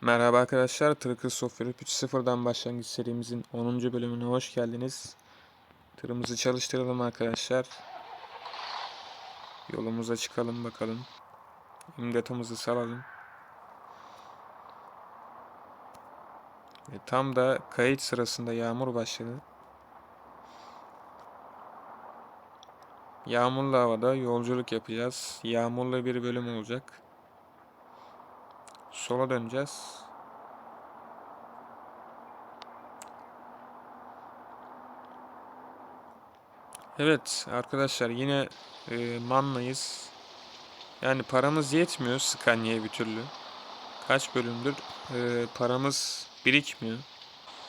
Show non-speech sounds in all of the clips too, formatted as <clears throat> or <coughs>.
Merhaba arkadaşlar, Tırkız Software 3.0'dan başlangıç serimizin 10. bölümüne hoş geldiniz. Tırımızı çalıştıralım arkadaşlar. Yolumuza çıkalım bakalım. İmdatımızı salalım. Ve tam da kayıt sırasında yağmur başladı. Yağmurlu havada yolculuk yapacağız. Yağmurlu bir bölüm olacak. Sola döneceğiz. Evet arkadaşlar yine e, Man'layız. Yani paramız yetmiyor Scania'ya bir türlü. Kaç bölümdür e, paramız birikmiyor.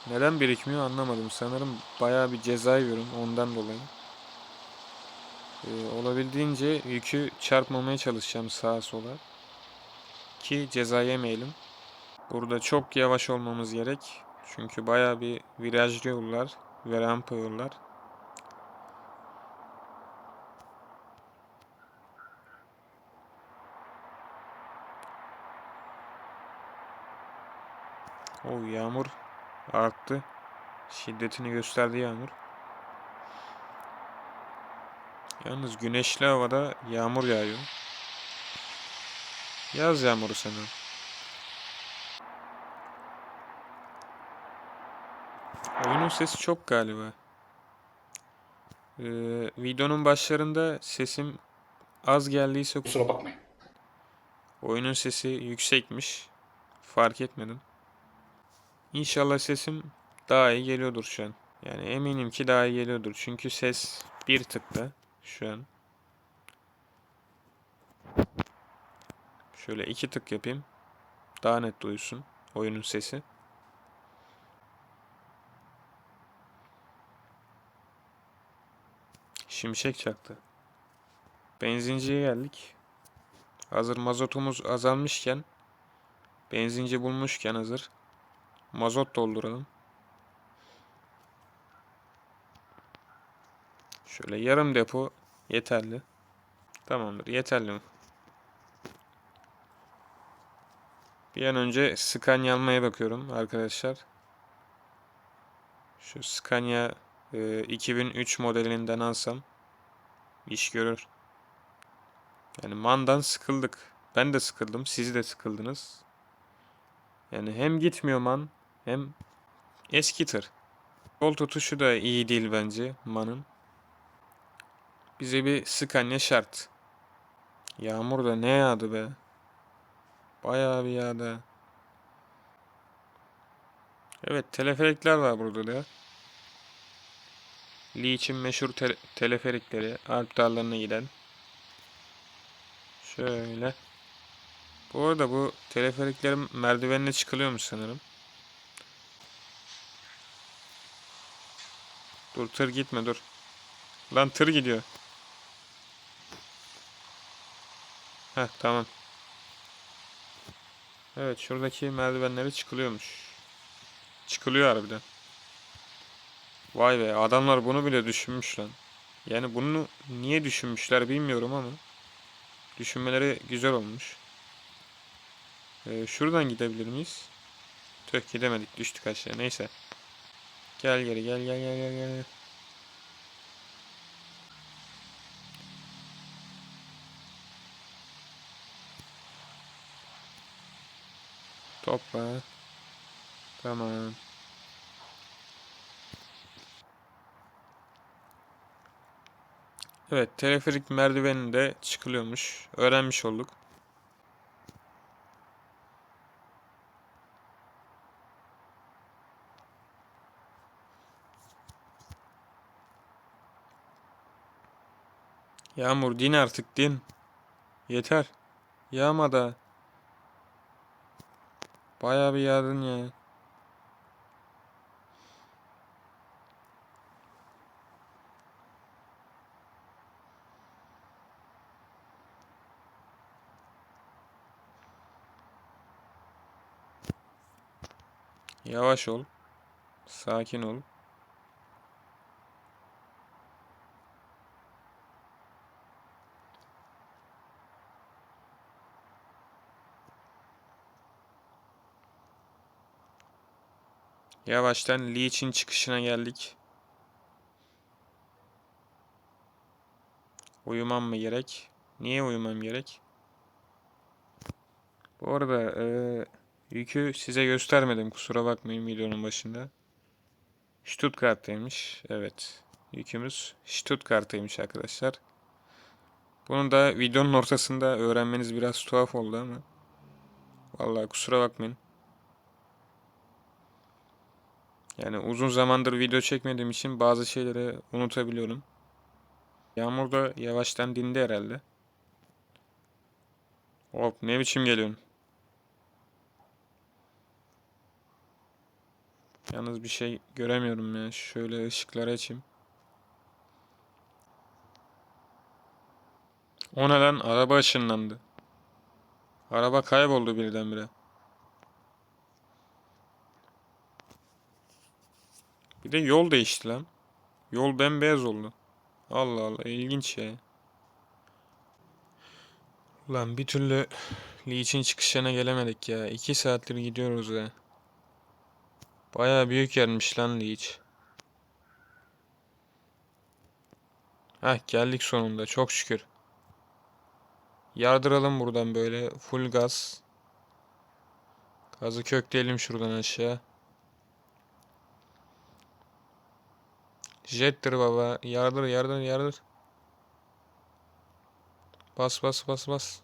Neden birikmiyor anlamadım. Sanırım bayağı bir ceza yiyorum ondan dolayı. E, olabildiğince yükü çarpmamaya çalışacağım sağa sola. Ki ceza yemeyelim. Burada çok yavaş olmamız gerek. Çünkü bayağı bir virajlı yollar ve rampa yollar. O yağmur arttı. Şiddetini gösterdi yağmur. Yalnız güneşli havada yağmur yağıyor. Yaz yağmuru sanırım. Oyunun sesi çok galiba. Ee, videonun başlarında sesim az geldiyse Kusura bakmayın. oyunun sesi yüksekmiş. Fark etmedim. İnşallah sesim daha iyi geliyordur şu an. Yani eminim ki daha iyi geliyordur. Çünkü ses bir tıkta şu an. Şöyle iki tık yapayım. Daha net duyulsun oyunun sesi. Şimşek çaktı. Benzinciye geldik. Hazır mazotumuz azalmışken, benzinci bulmuşken hazır mazot dolduralım. Şöyle yarım depo yeterli. Tamamdır, yeterli? Bir an önce Scania almaya bakıyorum arkadaşlar. Şu Scania e, 2003 modelinden alsam iş görür. Yani mandan sıkıldık. Ben de sıkıldım. Siz de sıkıldınız. Yani hem gitmiyor man hem eski tır. Yol tutuşu da iyi değil bence manın. Bize bir Scania şart. Yağmur da ne yağdı be. Bayağı bir yağdı. Evet teleferikler var burada da. Lee için meşhur te- teleferikleri Alp dağlarına giden. Şöyle. Bu arada bu teleferiklerin merdivenine çıkılıyormuş sanırım. Dur tır gitme dur. Lan tır gidiyor. Heh tamam. Evet şuradaki merdivenlere çıkılıyormuş. Çıkılıyor harbiden. Vay be adamlar bunu bile düşünmüş lan. Yani bunu niye düşünmüşler bilmiyorum ama düşünmeleri güzel olmuş. Ee, şuradan gidebilir miyiz? Tüh gidemedik düştük aşağı neyse. Gel geri gel gel gel gel gel. Topla. Tamam. Evet, teleferik merdiveninde çıkılıyormuş. Öğrenmiş olduk. Yağmur din artık din. Yeter. Yağma da. Bayağı bir yağdın ya. Yavaş ol. Sakin ol. Yavaştan Leech'in çıkışına geldik. Uyumam mı gerek? Niye uyumam gerek? Bu arada eee, yükü size göstermedim kusura bakmayın videonun başında. Stuttgart'taymış. Evet. Yükümüz Stuttgart'taymış arkadaşlar. Bunu da videonun ortasında öğrenmeniz biraz tuhaf oldu ama. Vallahi kusura bakmayın. Yani uzun zamandır video çekmediğim için bazı şeyleri unutabiliyorum. Yağmur da yavaştan dindi herhalde. Hop ne biçim geliyorsun? Yalnız bir şey göremiyorum ya. Şöyle ışıkları açayım. O ne lan? Araba ışınlandı. Araba kayboldu birdenbire. Bir de yol değişti lan. Yol bembeyaz oldu. Allah Allah ilginç ya. Ulan bir türlü Leech'in çıkışına gelemedik ya. İki saattir gidiyoruz ya. Baya büyük yermiş lan Leech. Heh geldik sonunda çok şükür. Yardıralım buradan böyle full gaz. Gazı kökleyelim şuradan aşağı. Jettir baba. Yardır yardır yardır. Bas bas bas bas.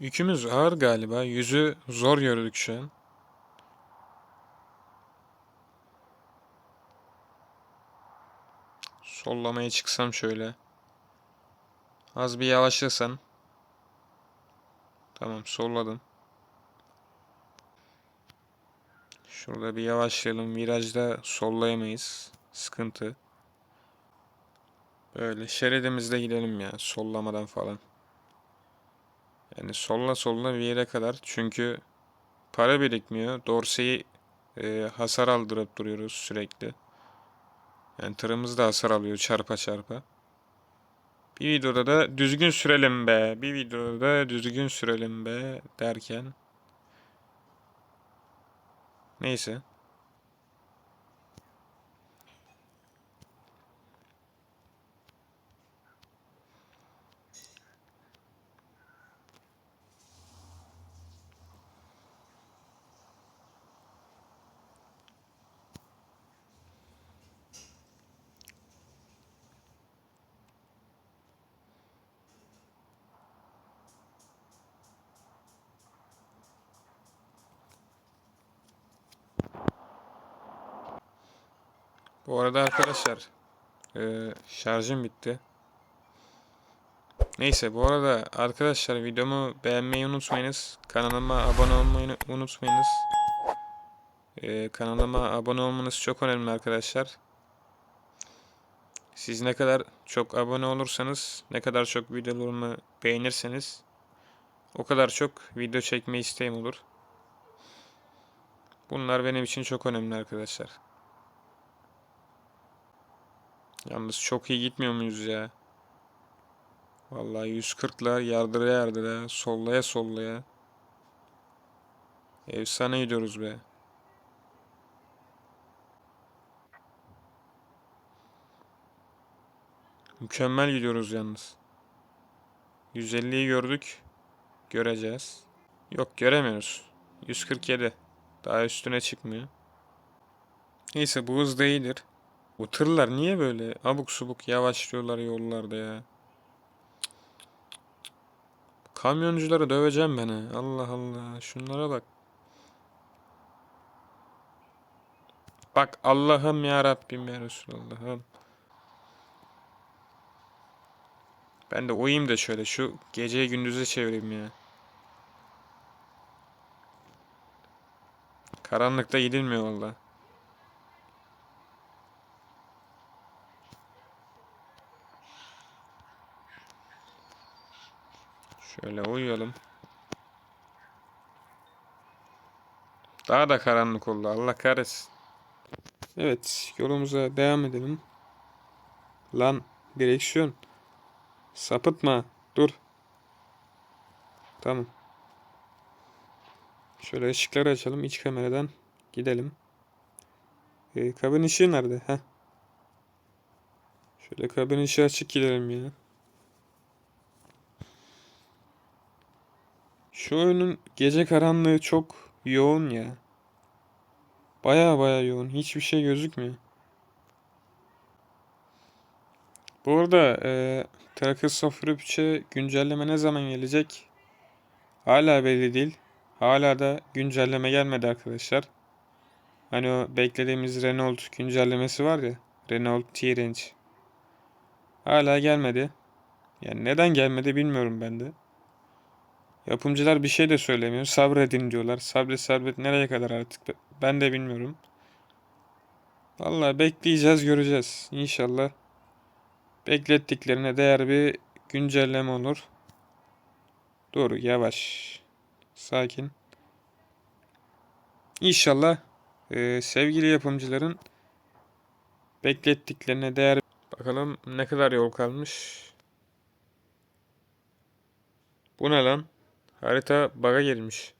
Yükümüz ağır galiba. Yüzü zor gördük şu an. Sollamaya çıksam şöyle. Az bir yavaşlasan. Tamam solladım. Şurada bir yavaşlayalım. Virajda sollayamayız. Sıkıntı. Böyle şeridimizde gidelim ya. Sollamadan falan. Yani solla solla bir yere kadar. Çünkü para birikmiyor. Dorseyi e, hasar aldırıp duruyoruz sürekli. Yani tırımız da hasar alıyor çarpa çarpa. Bir videoda da düzgün sürelim be. Bir videoda da düzgün sürelim be derken. Neyse. Bu arada arkadaşlar e, şarjım bitti. Neyse bu arada arkadaşlar videomu beğenmeyi unutmayınız. Kanalıma abone olmayı unutmayınız. E, kanalıma abone olmanız çok önemli arkadaşlar. Siz ne kadar çok abone olursanız, ne kadar çok videolarımı beğenirseniz o kadar çok video çekme isteğim olur. Bunlar benim için çok önemli arkadaşlar. Yalnız çok iyi gitmiyor muyuz ya? Vallahi 140'la yardıra yardıra, sollaya sollaya. Efsane gidiyoruz be. Mükemmel gidiyoruz yalnız. 150'yi gördük. Göreceğiz. Yok göremiyoruz. 147. Daha üstüne çıkmıyor. Neyse bu hız da iyidir. Bu tırlar niye böyle abuk subuk yavaşlıyorlar yollarda ya? Kamyoncuları döveceğim ben ha. Allah Allah. Şunlara bak. Bak Allah'ım ya Rabbim ya Resulallah'ım. Ben de uyuyayım da şöyle şu geceyi gündüze çevireyim ya. Karanlıkta gidilmiyor valla. Şöyle uyuyalım. Daha da karanlık oldu. Allah kahretsin. Evet, yolumuza devam edelim. Lan direksiyon. Sapıtma. Dur. Tamam. Şöyle ışıkları açalım. iç kameradan gidelim. Ee, kabin ışığı nerede? Heh. Şöyle kabin ışığı açık gidelim ya. Şu oyunun gece karanlığı çok yoğun ya. Baya baya yoğun. Hiçbir şey gözükmüyor. Bu arada e, Trackers of Europe 3'e güncelleme ne zaman gelecek? Hala belli değil. Hala da güncelleme gelmedi arkadaşlar. Hani o beklediğimiz Renault güncellemesi var ya. Renault T-Range. Hala gelmedi. Yani neden gelmedi bilmiyorum ben de. Yapımcılar bir şey de söylemiyor. Sabredin diyorlar. Sabret sabret nereye kadar artık ben de bilmiyorum. Vallahi bekleyeceğiz göreceğiz. İnşallah beklettiklerine değer bir güncelleme olur. Dur yavaş. Sakin. İnşallah e, sevgili yapımcıların beklettiklerine değer Bakalım ne kadar yol kalmış. Bu ne lan? Harita bug'a girmiş.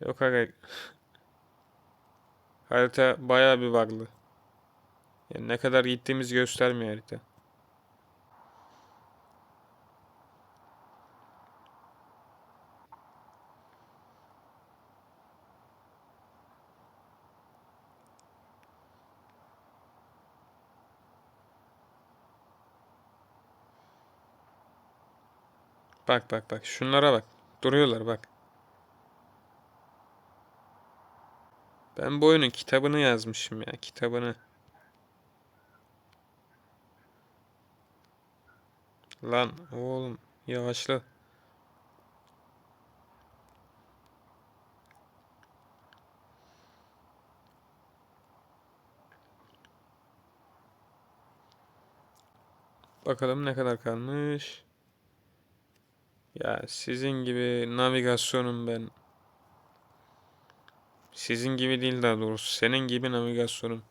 Yok aga. Harita bayağı bir bug'lı. Yani ne kadar gittiğimiz göstermiyor harita. Bak bak bak. Şunlara bak. Duruyorlar bak. Ben bu oyunun kitabını yazmışım ya. Kitabını. Lan oğlum yavaşla. Bakalım ne kadar kalmış. Ya sizin gibi navigasyonum ben. Sizin gibi değil daha doğrusu. Senin gibi navigasyonum.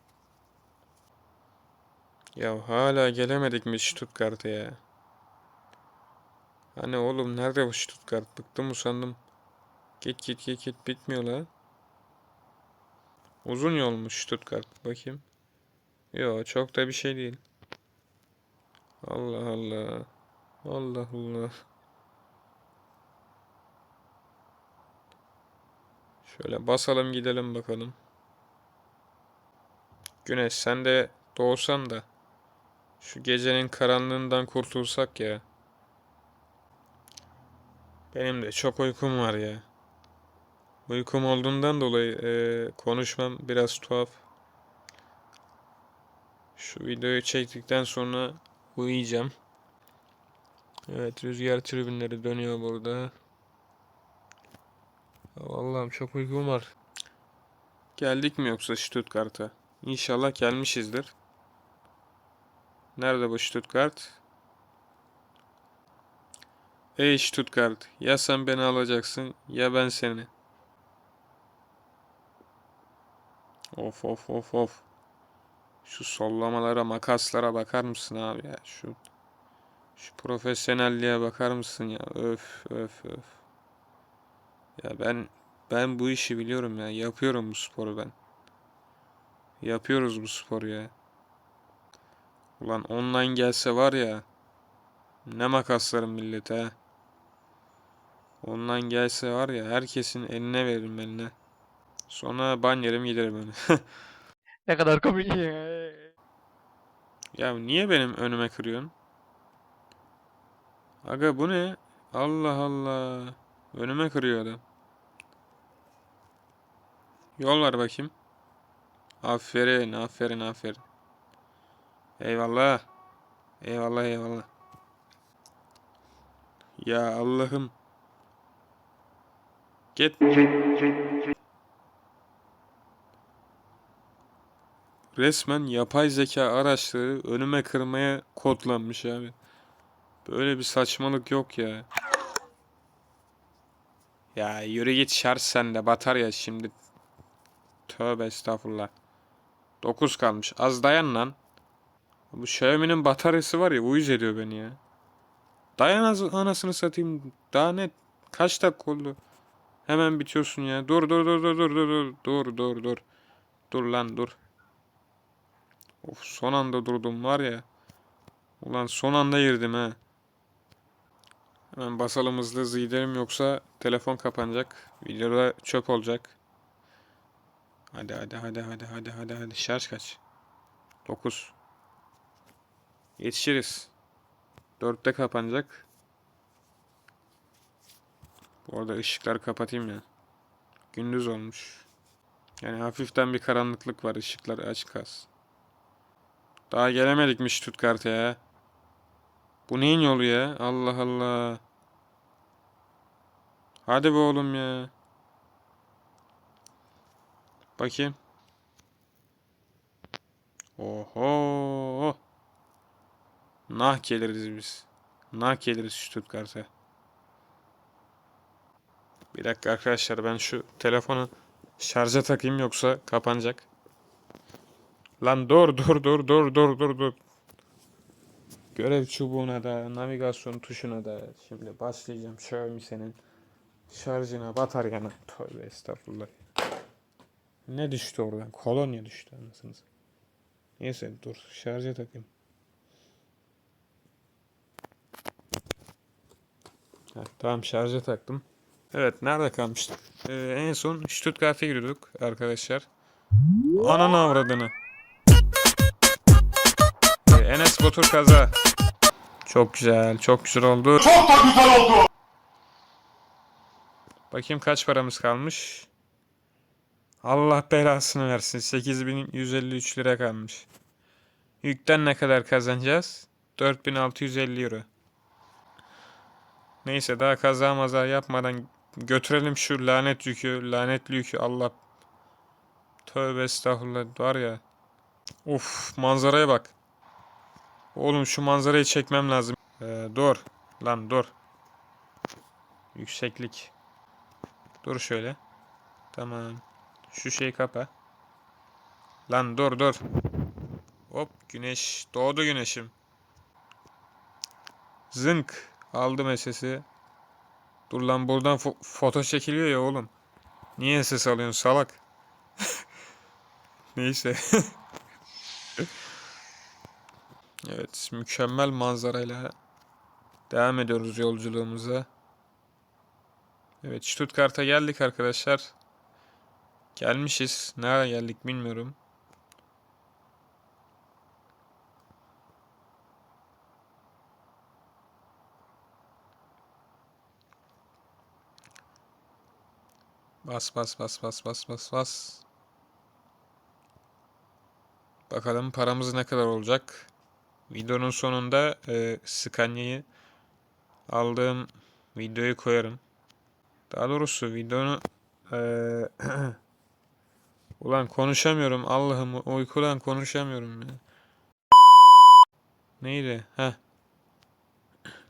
Ya hala gelemedik mi Stuttgart'a ya? Hani oğlum nerede bu Stuttgart? Bıktım usandım. Git git git git bitmiyor la. Uzun yolmuş Stuttgart. Bakayım. Yo çok da bir şey değil. Allah Allah. Allah Allah. Şöyle basalım gidelim bakalım. Güneş sen de doğsan da şu gecenin karanlığından kurtulsak ya. Benim de çok uykum var ya. Uykum olduğundan dolayı e, konuşmam biraz tuhaf. Şu videoyu çektikten sonra uyuyacağım. Evet rüzgar tribünleri dönüyor burada. Allah'ım çok uykum var. Geldik mi yoksa Stuttgart'a? İnşallah gelmişizdir. Nerede bu Stuttgart? Ey Stuttgart, ya sen beni alacaksın ya ben seni. Of of of of. Şu sollamalara, makaslara bakar mısın abi ya? Şu şu profesyonelliğe bakar mısın ya? Öf öf öf. Ya ben ben bu işi biliyorum ya. Yapıyorum bu sporu ben. Yapıyoruz bu sporu ya. Ulan online gelse var ya. Ne makaslarım millete ha. Online gelse var ya herkesin eline veririm eline. Sonra ban yerim giderim öyle. <laughs> Ne kadar komik. Ya niye benim önüme kırıyorsun? Aga bu ne? Allah Allah. Önüme kırıyor adam. Yol var bakayım. Aferin, aferin, aferin. Eyvallah. Eyvallah, eyvallah. Ya Allah'ım. Git. Resmen yapay zeka araçları önüme kırmaya kodlanmış abi. Böyle bir saçmalık yok ya. Ya yürü git şarj sende batarya şimdi. Tövbe estağfurullah. 9 kalmış. Az dayan lan. Bu Xiaomi'nin bataryası var ya uyuz ediyor beni ya. Dayan az anasını satayım. Daha ne? Kaç dakika oldu? Hemen bitiyorsun ya. Dur dur dur dur dur dur dur dur dur dur. Dur lan dur. Of son anda durdum var ya. Ulan son anda girdim ha. Hemen basalım hızlı hızlı gidelim yoksa telefon kapanacak. Videoda çöp olacak. Hadi hadi hadi hadi hadi hadi hadi şarj kaç? 9. Yetişiriz. 4'te kapanacak. Bu arada ışıkları kapatayım ya. Gündüz olmuş. Yani hafiften bir karanlıklık var. Işıklar açık kalsın. Daha gelemedikmiş Stuttgart'a ya. Bu neyin yolu ya? Allah Allah. Hadi be oğlum ya. Bakayım. Oho. Nah geliriz biz. Nah geliriz Stuttgart'a. Bir dakika arkadaşlar ben şu telefonu şarja takayım yoksa kapanacak. Lan dur dur dur dur dur dur dur. Görev çubuğuna da navigasyon tuşuna da şimdi başlayacağım Xiaomi senin şarjına bataryana. Tövbe estağfurullah. Ne düştü oradan? Kolonya düştü anasınız. Neyse dur şarja takayım. Heh, tamam şarja taktım. Evet nerede kalmıştık? Ee, en son Stuttgart'a giriyorduk arkadaşlar. Ananı avradını. Batur kaza. Çok güzel, çok güzel oldu. Çok da güzel oldu. Bakayım kaç paramız kalmış. Allah belasını versin. 8153 lira kalmış. Yükten ne kadar kazanacağız? 4650 euro. Neyse daha kaza maza yapmadan götürelim şu lanet yükü, lanetli yükü Allah. Tövbe estağfurullah var ya. Uf manzaraya bak. Oğlum şu manzarayı çekmem lazım. Ee, dur. Lan dur. Yükseklik. Dur şöyle. Tamam. Şu şeyi kapa. Lan dur dur. Hop güneş. Doğdu güneşim. Zınk. Aldım sesi. Dur lan buradan fo- foto çekiliyor ya oğlum. Niye ses alıyorsun salak? <laughs> Neyse. <laughs> evet mükemmel manzarayla devam ediyoruz yolculuğumuza. Evet Stuttgart'a geldik arkadaşlar. Gelmişiz. Nereye geldik bilmiyorum. Bas bas bas bas bas bas bas. Bakalım paramız ne kadar olacak. Videonun sonunda e, Scania'yı aldığım videoyu koyarım. Daha doğrusu videonu e, <clears throat> Ulan konuşamıyorum Allah'ım uykudan konuşamıyorum ya. Neydi? Ha.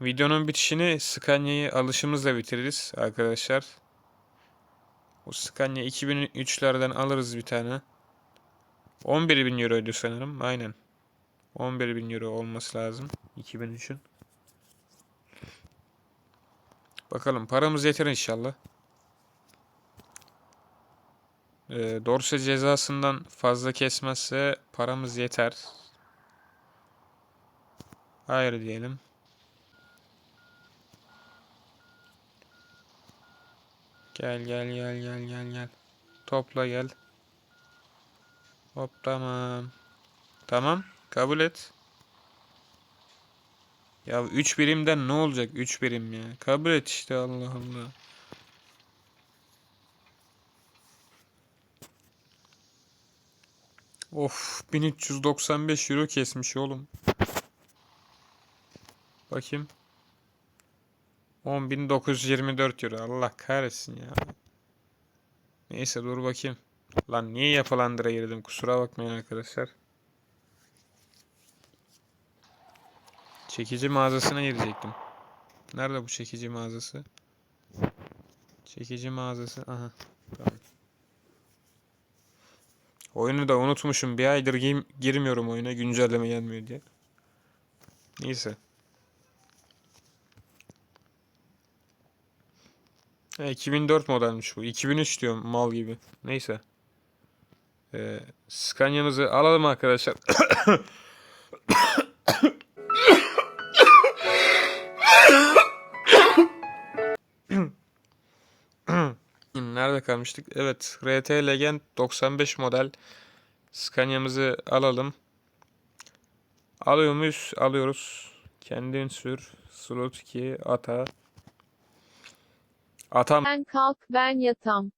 Videonun bitişini Scania'yı alışımızla bitiririz arkadaşlar. O Scania 2003'lerden alırız bir tane. 11.000 euroydu sanırım. Aynen. 11.000 euro olması lazım. 2003'ün. Bakalım paramız yeter inşallah. Ee, dorse cezasından fazla kesmezse paramız yeter. Hayır diyelim. Gel gel gel gel gel gel. Topla gel. Hop tamam. Tamam. Kabul et. Ya 3 birimden ne olacak 3 birim ya. Kabul et işte Allah Allah. Of 1395 euro kesmiş oğlum. Bakayım. 10.924 euro. Allah kahretsin ya. Neyse dur bakayım. Lan niye yapılandıra girdim? Kusura bakmayın arkadaşlar. Çekici mağazasına girecektim. Nerede bu çekici mağazası? Çekici mağazası. Aha. Tamam. Oyunu da unutmuşum. Bir aydır gir- girmiyorum oyuna. Güncelleme gelmiyor diye. Neyse. Ha, 2004 modelmiş bu. 2003 diyorum mal gibi. Neyse. Ee, Scania'mızı alalım arkadaşlar. <coughs> <coughs> Nerede kalmıştık? Evet, RT Legend 95 model Scania'mızı alalım. Alıyor muyuz? Alıyoruz. Kendin sür. Slot 2 ata. Atam Sen kalk ben yatam.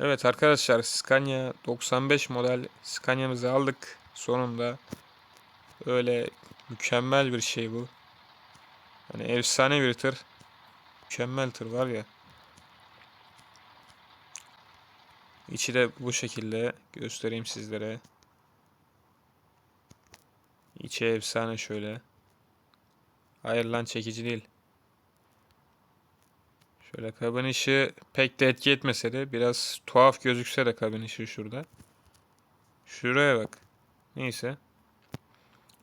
Evet arkadaşlar Scania 95 model Scania'mızı aldık sonunda. Öyle mükemmel bir şey bu. Hani efsane bir tır. Mükemmel tır var ya. İçi de bu şekilde göstereyim sizlere. İçi efsane şöyle. Hayır lan çekici değil. Şöyle kabin ışığı pek de etki etmese de biraz tuhaf gözükse de kabin ışığı şurada. Şuraya bak. Neyse.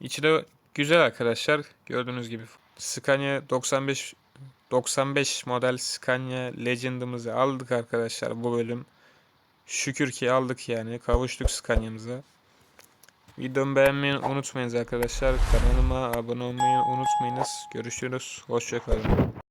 İçi de güzel arkadaşlar. Gördüğünüz gibi. Scania 95 95 model Scania Legend'ımızı aldık arkadaşlar bu bölüm. Şükür ki aldık yani. Kavuştuk Scania'mıza. Videomu beğenmeyi unutmayınız arkadaşlar. Kanalıma abone olmayı unutmayınız. Görüşürüz. Hoşçakalın.